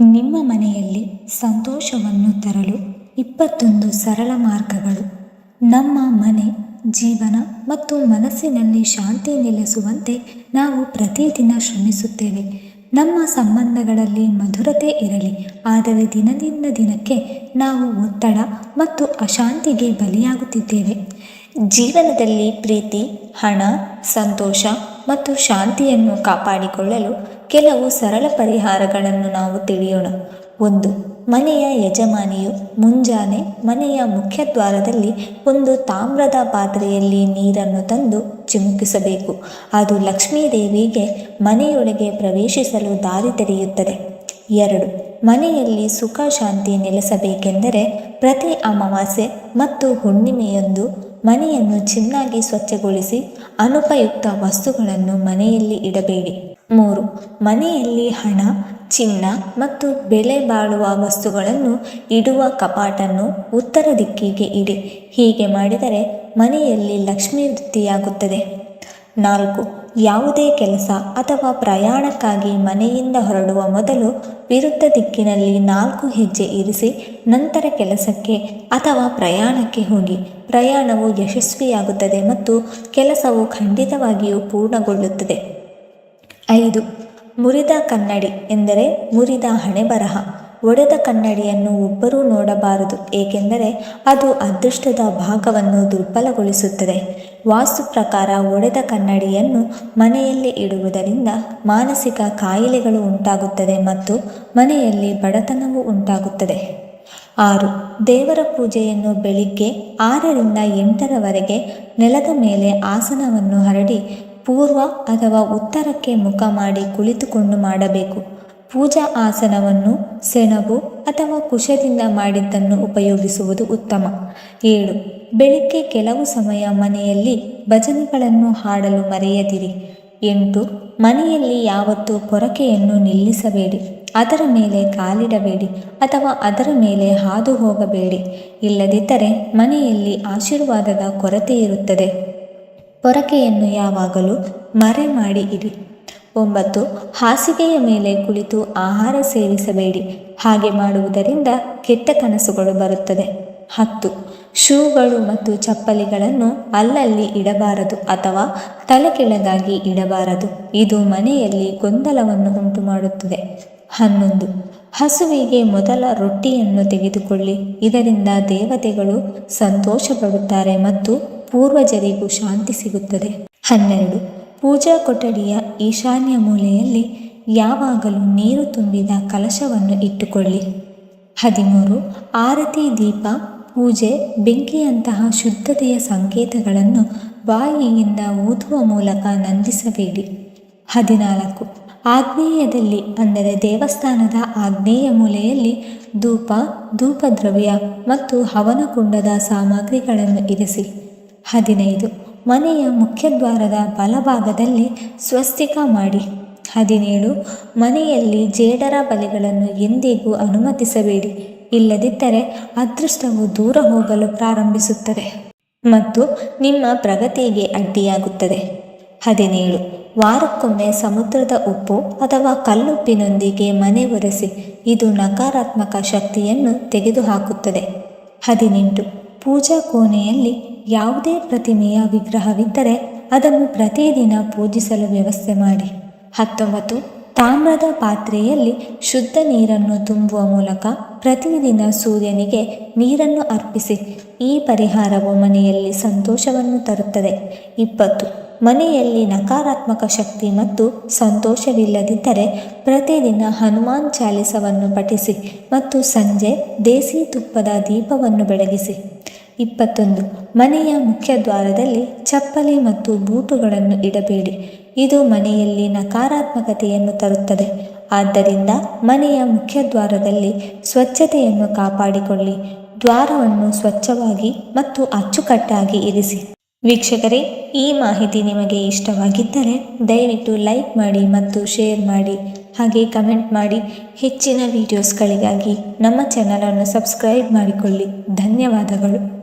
ನಿಮ್ಮ ಮನೆಯಲ್ಲಿ ಸಂತೋಷವನ್ನು ತರಲು ಇಪ್ಪತ್ತೊಂದು ಸರಳ ಮಾರ್ಗಗಳು. ನಮ್ಮ ಮನೆ ಜೀವನ ಮತ್ತು ಮನಸ್ಸಿನಲ್ಲಿ ಶಾಂತಿ ನೆಲೆಸುವಂತೆ ನಾವು ಪ್ರತಿದಿನ ಶ್ರಮಿಸುತ್ತೇವೆ. ನಮ್ಮ ಸಂಬಂಧಗಳಲ್ಲಿ ಮಧುರತೆ ಇರಲಿ. ಆದರೆ ದಿನದಿಂದ ದಿನಕ್ಕೆ ನಾವು ಒತ್ತಡ ಮತ್ತು ಅಶಾಂತಿಗೆ ಬಲಿಯಾಗುತ್ತಿದ್ದೇವೆ. ಜೀವನದಲ್ಲಿ ಪ್ರೀತಿ, ಹಣ, ಸಂತೋಷ ಮತ್ತು ಶಾಂತಿಯನ್ನು ಕಾಪಾಡಿಕೊಳ್ಳಲು ಕೆಲವು ಸರಳ ಪರಿಹಾರಗಳನ್ನು ನಾವು ತಿಳಿಯೋಣ. ಒಂದು, ಮನೆಯ ಯಜಮಾನಿಯು ಮುಂಜಾನೆ ಮನೆಯ ಮುಖ್ಯದ್ವಾರದಲ್ಲಿ ಒಂದು ತಾಮ್ರದ ಪಾತ್ರೆಯಲ್ಲಿ ನೀರನ್ನು ತಂದು ಚಿಮುಕಿಸಬೇಕು. ಅದು ಲಕ್ಷ್ಮೀದೇವಿಗೆ ಮನೆಯೊಳಗೆ ಪ್ರವೇಶಿಸಲು ದಾರಿ ತೆರೆಯುತ್ತದೆ. ಎರಡು, ಮನೆಯಲ್ಲಿ ಸುಖ ಶಾಂತಿ ನೆಲೆಸಬೇಕೆಂದರೆ ಪ್ರತಿ ಅಮಾವಾಸ್ಯೆ ಮತ್ತು ಹುಣ್ಣಿಮೆಯಂದು ಮನೆಯನ್ನು ಚೆನ್ನಾಗಿ ಸ್ವಚ್ಛಗೊಳಿಸಿ ಅನುಪಯುಕ್ತ ವಸ್ತುಗಳನ್ನು ಮನೆಯಲ್ಲಿ ಇಡಬೇಡಿ. ಮೂರು, ಮನೆಯಲ್ಲಿ ಹಣ, ಚಿನ್ನ ಮತ್ತು ಬೆಲೆ ಬಾಳುವ ವಸ್ತುಗಳನ್ನು ಇಡುವ ಕಪಾಟನ್ನು ಉತ್ತರ ದಿಕ್ಕಿಗೆ ಇಡಿ. ಹೀಗೆ ಮಾಡಿದರೆ ಮನೆಯಲ್ಲಿ ಲಕ್ಷ್ಮೀ ವೃತ್ತಿಯಾಗುತ್ತದೆ. ನಾಲ್ಕು ಯಾವುದೇ ಕೆಲಸ ಅಥವಾ ಪ್ರಯಾಣಕ್ಕಾಗಿ ಮನೆಯಿಂದ ಹೊರಡುವ ಮೊದಲು ವಿರುದ್ಧ ದಿಕ್ಕಿನಲ್ಲಿ ನಾಲ್ಕು ಹೆಜ್ಜೆ ಇರಿಸಿ ನಂತರ ಕೆಲಸಕ್ಕೆ ಅಥವಾ ಪ್ರಯಾಣಕ್ಕೆ ಹೋಗಿ. ಪ್ರಯಾಣವು ಯಶಸ್ವಿಯಾಗುತ್ತದೆ ಮತ್ತು ಕೆಲಸವು ಖಂಡಿತವಾಗಿಯೂ ಪೂರ್ಣಗೊಳ್ಳುತ್ತದೆ. ಐದು, ಮುರಿದ ಕನ್ನಡಿ ಎಂದರೆ ಮುರಿದ ಹಣೆಬರಹ. ಒಡೆದ ಕನ್ನಡಿಯನ್ನು ಒಬ್ಬರೂ ನೋಡಬಾರದು, ಏಕೆಂದರೆ ಅದು ಅದೃಷ್ಟದ ಭಾಗವನ್ನು ದುರ್ಬಲಗೊಳಿಸುತ್ತದೆ. ವಾಸ್ತು ಪ್ರಕಾರ ಒಡೆದ ಕನ್ನಡಿಯನ್ನು ಮನೆಯಲ್ಲಿ ಇಡುವುದರಿಂದ ಮಾನಸಿಕ ಕಾಯಿಲೆಗಳು ಉಂಟಾಗುತ್ತದೆ ಮತ್ತು ಮನೆಯಲ್ಲಿ ಬಡತನವು ಉಂಟಾಗುತ್ತದೆ. ಆರು, ದೇವರ ಪೂಜೆಯನ್ನು ಬೆಳಿಗ್ಗೆ ಆರರಿಂದ ಎಂಟರವರೆಗೆ ನೆಲದ ಮೇಲೆ ಆಸನವನ್ನು ಹರಡಿ ಪೂರ್ವ ಅಥವಾ ಉತ್ತರಕ್ಕೆ ಮುಖ ಮಾಡಿ ಕುಳಿತುಕೊಂಡು ಮಾಡಬೇಕು. ಪೂಜಾ ಆಸನವನ್ನು ಸೆಣಬು ಅಥವಾ ಕುಶದಿಂದ ಮಾಡಿದ್ದನ್ನು ಉಪಯೋಗಿಸುವುದು ಉತ್ತಮ. ಏಳು. ಬೆಳಿಗ್ಗೆ ಕೆಲವು ಸಮಯ ಮನೆಯಲ್ಲಿ ಭಜನೆಗಳನ್ನು ಹಾಡಲು ಮರೆಯದಿರಿ. ಎಂಟು. ಮನೆಯಲ್ಲಿ ಯಾವತ್ತೂ ಪೊರಕೆಯನ್ನು ನಿಲ್ಲಿಸಬೇಡಿ. ಅದರ ಮೇಲೆ ಕಾಲಿಡಬೇಡಿ ಅಥವಾ ಅದರ ಮೇಲೆ ಹಾದು ಹೋಗಬೇಡಿ. ಇಲ್ಲದಿದ್ದರೆ ಮನೆಯಲ್ಲಿ ಆಶೀರ್ವಾದದ ಕೊರತೆ ಇರುತ್ತದೆ. ಪೊರಕೆಯನ್ನು ಯಾವಾಗಲೂ ಮರೆ ಮಾಡಿ ಇಡಿ ಒಂಬತ್ತು, ಹಾಸಿಗೆಯ ಮೇಲೆ ಕುಳಿತು ಆಹಾರ ಸೇವಿಸಬೇಡಿ. ಹಾಗೆ ಮಾಡುವುದರಿಂದ ಕೆಟ್ಟ ಕನಸುಗಳು ಬರುತ್ತದೆ. ಹತ್ತು, ಶೂಗಳು ಮತ್ತು ಚಪ್ಪಲಿಗಳನ್ನು ಅಲ್ಲಲ್ಲಿ ಇಡಬಾರದು ಅಥವಾ ತಲೆ ಕೆಳಗಾಗಿ ಇಡಬಾರದು. ಇದು ಮನೆಯಲ್ಲಿ ಗೊಂದಲವನ್ನು ಉಂಟು ಮಾಡುತ್ತದೆ ಹನ್ನೊಂದು, ಹಸುವಿಗೆ ಮೊದಲ ರೊಟ್ಟಿಯನ್ನು ತೆಗೆದುಕೊಳ್ಳಿ. ಇದರಿಂದ ದೇವತೆಗಳು ಸಂತೋಷಪಡುತ್ತಾರೆ ಮತ್ತು ಪೂರ್ವಜರಿಗೂ ಶಾಂತಿ ಸಿಗುತ್ತದೆ. ಹನ್ನೆರಡು ಪೂಜಾ ಕೊಠಡಿಯ ಈಶಾನ್ಯ ಮೂಲೆಯಲ್ಲಿ ಯಾವಾಗಲೂ ನೀರು ತುಂಬಿದ ಕಲಶವನ್ನು ಇಟ್ಟುಕೊಳ್ಳಿ. ಹದಿಮೂರು, ಆರತಿ ದೀಪ, ಪೂಜೆ, ಬೆಂಕಿಯಂತಹ ಶುದ್ಧತೆಯ ಸಂಕೇತಗಳನ್ನು ಬಾಯಿಯಿಂದ ಊದುವ ಮೂಲಕ ನಂದಿಸಬೇಡಿ. ಹದಿನಾಲ್ಕು, ಆಗ್ನೇಯದಲ್ಲಿ, ಅಂದರೆ ದೇವಸ್ಥಾನದ ಆಗ್ನೇಯ ಮೂಲೆಯಲ್ಲಿ ಧೂಪ, ಧೂಪದ್ರವ್ಯ ಮತ್ತು ಹವನಕುಂಡದ ಸಾಮಗ್ರಿಗಳನ್ನು ಇರಿಸಿ. ಹದಿನೈದು ಮನೆಯ ಮುಖ್ಯದ್ವಾರದ ಬಲಭಾಗದಲ್ಲಿ ಸ್ವಸ್ತಿಕ ಮಾಡಿ. ಹದಿನೇಳು, ಮನೆಯಲ್ಲಿ ಜೇಡರ ಬಲೆಗಳನ್ನು ಎಂದಿಗೂ ಅನುಮತಿಸಬೇಡಿ. ಇಲ್ಲದಿದ್ದರೆ ಅದೃಷ್ಟವು ದೂರ ಹೋಗಲು ಪ್ರಾರಂಭಿಸುತ್ತದೆ. ಮತ್ತು ನಿಮ್ಮ ಪ್ರಗತಿಗೆ ಅಡ್ಡಿಯಾಗುತ್ತದೆ. ಹದಿನೇಳು, ವಾರಕ್ಕೊಮ್ಮೆ ಸಮುದ್ರದ ಉಪ್ಪು ಅಥವಾ ಕಲ್ಲುಪ್ಪಿನೊಂದಿಗೆ ಮನೆ ಒರೆಸಿ, ಇದು ನಕಾರಾತ್ಮಕ ಶಕ್ತಿಯನ್ನು ತೆಗೆದುಹಾಕುತ್ತದೆ. ಹದಿನೆಂಟು, ಪೂಜಾ ಕೋಣೆಯಲ್ಲಿ ಯಾವುದೇ ಪ್ರತಿಮೆಯ ವಿಗ್ರಹವಿದ್ದರೆ ಅದನ್ನು ಪ್ರತಿದಿನ ಪೂಜಿಸಲು ವ್ಯವಸ್ಥೆ ಮಾಡಿ. ಹತ್ತೊಂಬತ್ತು, ತಾಮ್ರದ ಪಾತ್ರೆಯಲ್ಲಿ ಶುದ್ಧ ನೀರನ್ನು ತುಂಬುವ ಮೂಲಕ ಪ್ರತಿದಿನ ಸೂರ್ಯನಿಗೆ ನೀರನ್ನು ಅರ್ಪಿಸಿ. ಈ ಪರಿಹಾರವು ಮನೆಯಲ್ಲಿ ಸಂತೋಷವನ್ನು ತರುತ್ತದೆ. ಇಪ್ಪತ್ತು, ಮನೆಯಲ್ಲಿ ನಕಾರಾತ್ಮಕ ಶಕ್ತಿ ಮತ್ತು ಸಂತೋಷವಿಲ್ಲದಿದ್ದರೆ ಪ್ರತಿದಿನ ಹನುಮಾನ್ ಚಾಲಿಸವನ್ನು ಪಠಿಸಿ ಮತ್ತು ಸಂಜೆ ದೇಸಿ ತುಪ್ಪದ ದೀಪವನ್ನು ಬೆಳಗಿಸಿ. ಇಪ್ಪತ್ತೊಂದು. ಮನೆಯ ಮುಖ್ಯ ದ್ವಾರದಲ್ಲಿ ಚಪ್ಪಲಿ ಮತ್ತು ಬೂಟುಗಳನ್ನು ಇಡಬೇಡಿ. ಇದು ಮನೆಯಲ್ಲಿ ನಕಾರಾತ್ಮಕತೆಯನ್ನು ತರುತ್ತದೆ. ಆದ್ದರಿಂದ ಮನೆಯ ಮುಖ್ಯದ್ವಾರದಲ್ಲಿ ಸ್ವಚ್ಛತೆಯನ್ನು ಕಾಪಾಡಿಕೊಳ್ಳಿ. ದ್ವಾರವನ್ನು ಸ್ವಚ್ಛವಾಗಿ ಮತ್ತು ಅಚ್ಚುಕಟ್ಟಾಗಿ ಇರಿಸಿ. ವೀಕ್ಷಕರೇ, ಈ ಮಾಹಿತಿ ನಿಮಗೆ ಇಷ್ಟವಾಗಿದ್ದರೆ ದಯವಿಟ್ಟು ಲೈಕ್ ಮಾಡಿ ಮತ್ತು ಶೇರ್ ಮಾಡಿ. ಹಾಗೆ ಕಮೆಂಟ್ ಮಾಡಿ. ಹೆಚ್ಚಿನ ವೀಡಿಯೋಸ್ಗಳಿಗಾಗಿ ನಮ್ಮ ಚಾನಲನ್ನು ಸಬ್ಸ್ಕ್ರೈಬ್ ಮಾಡಿಕೊಳ್ಳಿ. ಧನ್ಯವಾದಗಳು.